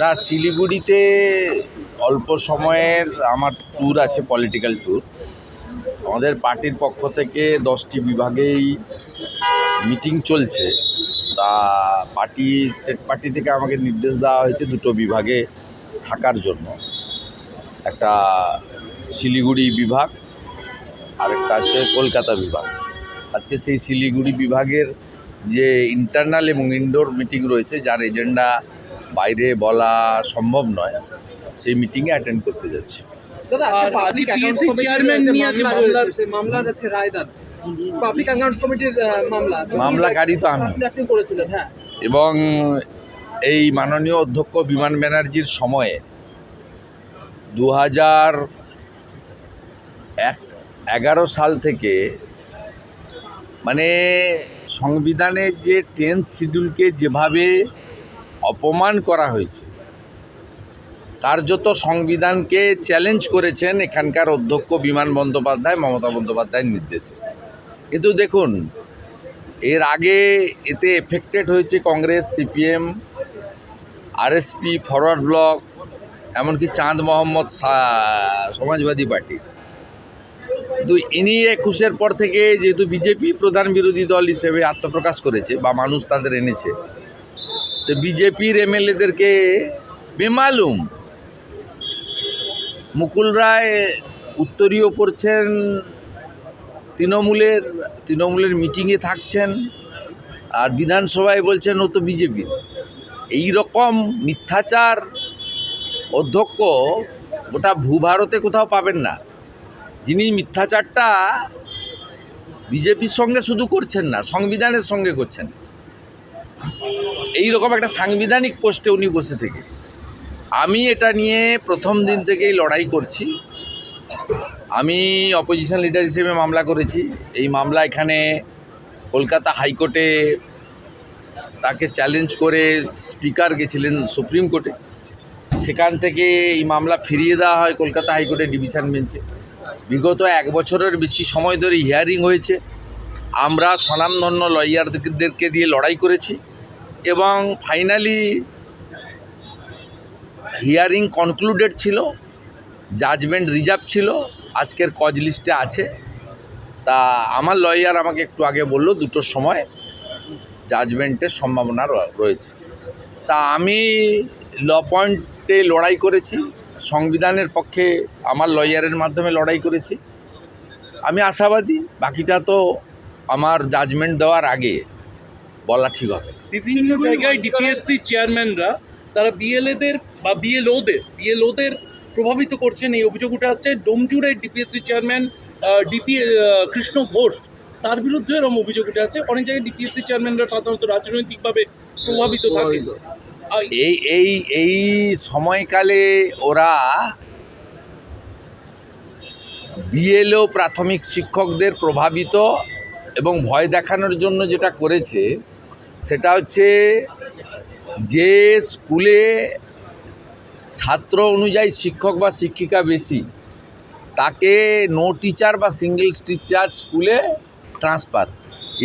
না, শিলিগুড়িতে অল্প সময়ের আমার ট্যুর আছে পলিটিক্যাল ট্যুর আমাদের পার্টির পক্ষ থেকে দশটি বিভাগেই মিটিং চলছে। তা পার্টি স্টেট পার্টি থেকে আমাকে নির্দেশ দেওয়া হয়েছে দুটো বিভাগে থাকার জন্য। একটা শিলিগুড়ি বিভাগ আর একটা হচ্ছে কলকাতা বিভাগ। আজকে সেই শিলিগুড়ি বিভাগের যে ইন্টারনাল এবং ইনডোর মিটিং রয়েছে, যার এজেন্ডা বাইরে বলা সম্ভব নয়। সেই মিটিংয়ে অ্যাটেন্ড করতে যাচ্ছি। মামলাকারী তো আমি। হ্যাঁ। এবং এই মাননীয় অধ্যক্ষ বিমান ব্যানার্জির সময়ে দু হাজার এক এগারো সাল থেকে মানে সংবিধানের যে টেন্থ শিডিউলকে যেভাবে অপমান করা হয়েছে। কার্যত সংবিধানকে চ্যালেঞ্জ করেছেন এখানকার অধ্যক্ষ বিমান বন্দ্যোপাধ্যায়, মমতা বন্দ্যোপাধ্যায়ের নির্দেশে। কিন্তু দেখুন, এর আগে এতে এফেক্টেড হয়েছে কংগ্রেস, সিপিএম, আরএসপি, ফরওয়ার্ড ব্লক, এমনকি চাঁদ মোহাম্মদ সমাজবাদী পার্টি। কিন্তু ইনি একুশের পর থেকে যেহেতু বিজেপি প্রধান বিরোধী দল হিসেবে আত্মপ্রকাশ করেছে বা মানুষ তাদের এনেছে তো বিজেপির এমএলএদেরকে বেমালুম। মুকুল রায় উত্তরীয় পড়ছেন তৃণমূলের তৃণমূলের মিটিংয়ে থাকছেন, আর বিধানসভায় বলছেন ও তো বিজেপির এই রকম মিথ্যাচার অধ্যক্ষ ওটা ভূভারতে কোথাও পাবেন না। যিনি মিথ্যাচারটা বিজেপির সঙ্গে শুধু করছেন না, সংবিধানের সঙ্গে করছেন। এই রকম একটা সাংবিধানিক পোস্টে উনি বসে থেকে। আমি এটা নিয়ে প্রথম দিন থেকেই লড়াই করছি। আমি অপোজিশন লিডার হিসেবে মামলা করেছি। এই মামলা এখানে কলকাতা হাইকোর্টে তাকে চ্যালেঞ্জ করে স্পিকার গেছিলেন সুপ্রিম কোর্টে। সেখান থেকে এই মামলা ফিরিয়ে দেওয়া হয় কলকাতা হাইকোর্টের ডিভিশন বেঞ্চে বিগত এক বছরের বেশি সময় ধরে হিয়ারিং হয়েছে। আমরা স্বনামধন্য লয়ারদেরকে দিয়ে লড়াই করেছি। এবং ফাইনালি হিয়ারিং কনক্লুডেড ছিল জাজমেন্ট রিজার্ভ ছিল, আজকের কজ লিস্টে আছে। তা আমার লয়ার আমাকে একটু আগে বলল দুটোর সময় জাজমেন্টের সম্ভাবনা রয়েছে। তা আমি ল পয়েন্টে লড়াই করেছি, সংবিধানের পক্ষে আমার লয়ারের মাধ্যমে লড়াই করেছি। আমি আশাবাদী, বাকিটা তো আমার জাজমেন্ট দেওয়ার আগে বলা ঠিক হবে বিভিন্ন জায়গায় ডিপিএসসি চেয়ারম্যানরা তারা বিএলএদের বা বিএলওদের বিএলওদের প্রভাবিত করছেন এই অভিযোগ উঠে আসছে। ডোমজুড়ের DPSC chairman DP Krishna Ghosh তার বিরুদ্ধে এরকম অভিযোগ উঠে আছে অনেক জায়গায় ডিপিএসসি চেয়ারম্যানরা সাধারণত রাজনৈতিকভাবে প্রভাবিত থাকে আর এই এই এই সময়কালে ওরা বিএলও প্রাথমিক শিক্ষকদের প্রভাবিত এবং ভয় দেখানোর জন্য যেটা করেছে সেটা হচ্ছে যে স্কুলে ছাত্র অনুযায়ী শিক্ষক বা শিক্ষিকা বেশি, তাকে নো টিচার বা সিঙ্গেল টিচার স্কুলে ট্রান্সফার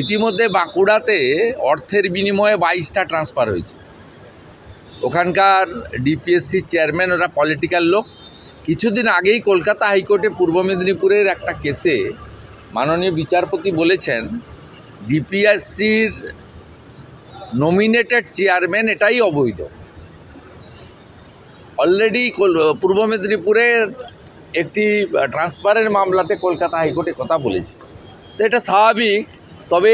ইতিমধ্যে বাঁকুড়াতে অর্থের বিনিময়ে বাইশটা ট্রান্সফার হয়েছে। ওখানকার ডিপিএসসি চেয়ারম্যান ওরা পলিটিক্যাল লোক। কিছুদিন আগেই কলকাতা হাইকোর্টে পূর্ব মেদিনীপুরের একটা কেসে মাননীয় বিচারপতি বলেছেন ডিপিএসসির নমিনেটেড চেয়ারম্যান এটাই অবৈধ। অলরেডি পূর্ব মেদিনীপুরের একটি ট্রান্সফারের মামলাতে কলকাতা হাইকোর্টে কথা বলেছে। তো এটা স্বাভাবিক, তবে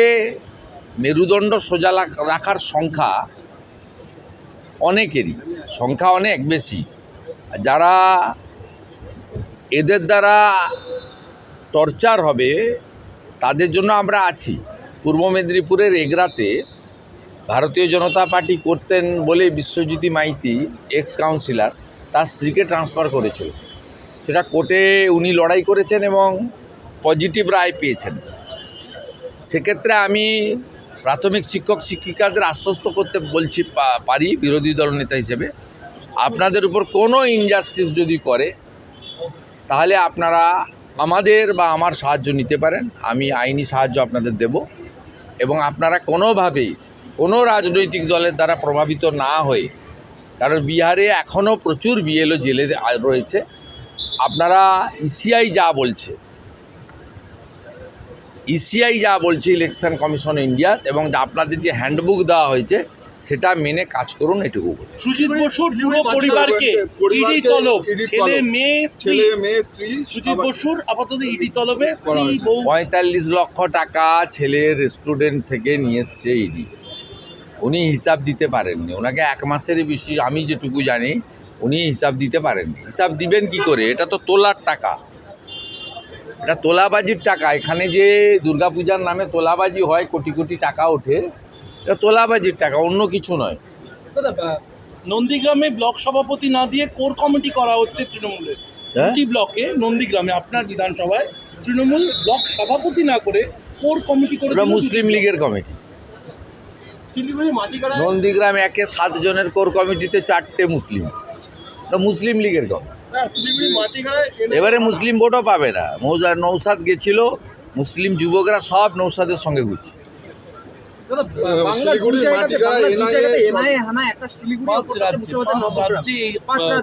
মেরুদণ্ড সোজা রাখার সংখ্যা অনেকেরই, সংখ্যা অনেক বেশি। যারা এদের দ্বারা টর্চার হবে, তাদের জন্য আমরা আছি। পূর্ব মেদিনীপুরের এগরাতে ভারতীয় জনতা পার্টি করতেন বলে বিশ্বজ্যোতি মাইতি এক্স কাউন্সিলর তার স্ত্রীকে ট্রান্সফার করেছিল। সেটা কোর্টে উনি লড়াই করেছেন এবং পজিটিভ রায় পেয়েছেন। সেক্ষেত্রে আমি প্রাথমিক শিক্ষক শিক্ষিকাদের আশ্বস্ত করতে বলছি পারি বিরোধী দল নেতা হিসেবে। আপনাদের উপর কোনো ইনজাস্টিস যদি করে, তাহলে আপনারা আমাদের বা আমার সাহায্য নিতে পারেন। আমি আইনি সাহায্য আপনাদের দেব এবং আপনারা কোনোভাবেই কোনো রাজনৈতিক দলের দ্বারা প্রভাবিত না হয়ে কারণ বিহারে এখনও প্রচুর বিএলও জেলে রয়েছে। আপনারা ইসিআই যা বলছে ইসিআই যা বলছে ইলেকশন কমিশন ইন্ডিয়া এবং আপনাদের যে হ্যান্ডবুক দেওয়া হয়েছে সেটা মেনে কাজ করুন এটুকু। সুজিত বসুর পুরো পরিবারকে পরিবারকে ইডি তলব। ছেলে মেয়ে ছেলে মেয়ে স্ত্রী সুজিত বসুর আপাতত ইডি তলবে স্ত্রী বউ। পঁয়তাল্লিশ লক্ষ টাকা ছেলের স্টুডেন্ট থেকে নিয়ে এসছে ইডি। উনি হিসাব দিতে পারেননি। ওনাকে এক মাসের বেশি আমি যেটুকু জানি উনি হিসাব দিতে পারেননি। হিসাব দিবেন কি করে? এটা তো তোলার টাকা। এটা তোলাবাজির টাকা। এখানে যে দুর্গাপূজার নামে তোলাবাজি হয় কোটি কোটি টাকা ওঠে এটা তোলাবাজির টাকা অন্য কিছু নয়। দাদা নন্দীগ্রামে ব্লক সভাপতি না দিয়ে কোর কমিটি করা হচ্ছে তৃণমূলের। হ্যাঁ? দুটি ব্লকে নন্দীগ্রামে আপনার বিধানসভায় তৃণমূল ব্লক সভাপতি না করে কোর কমিটি করে মুসলিম লীগের কমিটি। নন্দীগ্রাম একে সাতজনের কোর কমিটিতে চারটে মুসলিম। তো মুসলিম লীগের কমিটি হ্যাঁ, এবারে মুসলিম ভোটও পাবে না। মৌজা নৌসাদ গেছিল মুসলিম যুবকরা সব নৌসাদের সঙ্গে ঘুরছে। হ্যাঁ।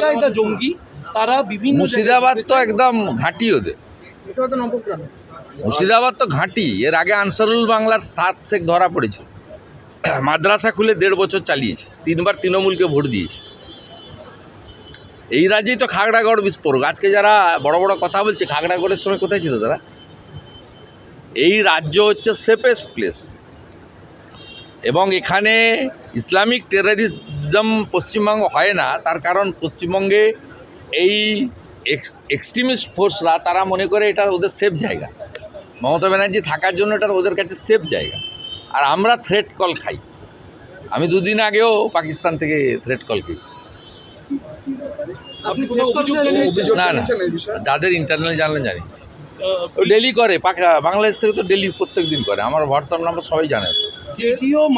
কায়দা জঙ্গি তারা বিভিন্ন মুর্শিদাবাদ তো একদম ঘাঁটি ওদের। মুর্শিদাবাদ তো ঘাঁটি। এর আগে আনসারুল বাংলার সাত শেখ ধরা পড়েছিল। মাদ্রাসা খুলে দেড় বছর চালিয়েছে। তিনবার তৃণমূলকে ভোট দিয়েছে। এই রাজ্যেই তো খাগড়াগড় বিস্ফোরক। আজকে যারা বড় বড় কথা বলছে, খাগড়াগড়ের সময় কোথায় ছিল তারা? এই রাজ্য হচ্ছে সেফেস্ট প্লেস এবং এখানে ইসলামিক টেরারিজম পশ্চিমবঙ্গ হয় না। তার কারণ পশ্চিমবঙ্গে এই এক্সট্রিমিস্ট ফোর্সরা তারা মনে করে এটা ওদের সেফ জায়গা। মমতা ব্যানার্জি থাকার জন্য এটা ওদের কাছে সেফ জায়গা। আর আমরা থ্রেট কল খাই। আমি দুদিন আগেও পাকিস্তান থেকে থ্রেট কল খেয়েছি না, না। জানিয়েছেন এই বিষয়ে? যাদের ইন্টারনাল জানলে জানিয়েছি। ও ডেলি করে বাংলাদেশ থেকে তো ডেলি প্রত্যেক দিন করে। আমার হোয়াটসঅ্যাপ নাম্বার সবাই জানে।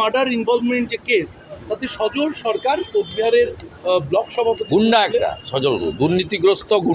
মার্ডার ইনভলভমেন্ট যে কেস তাতে সজল সরকার কোচবিহারের ব্লক সভাপতি গুন্ডা একটা সজল। দুর্নীতিগ্রস্ত গুন্ডা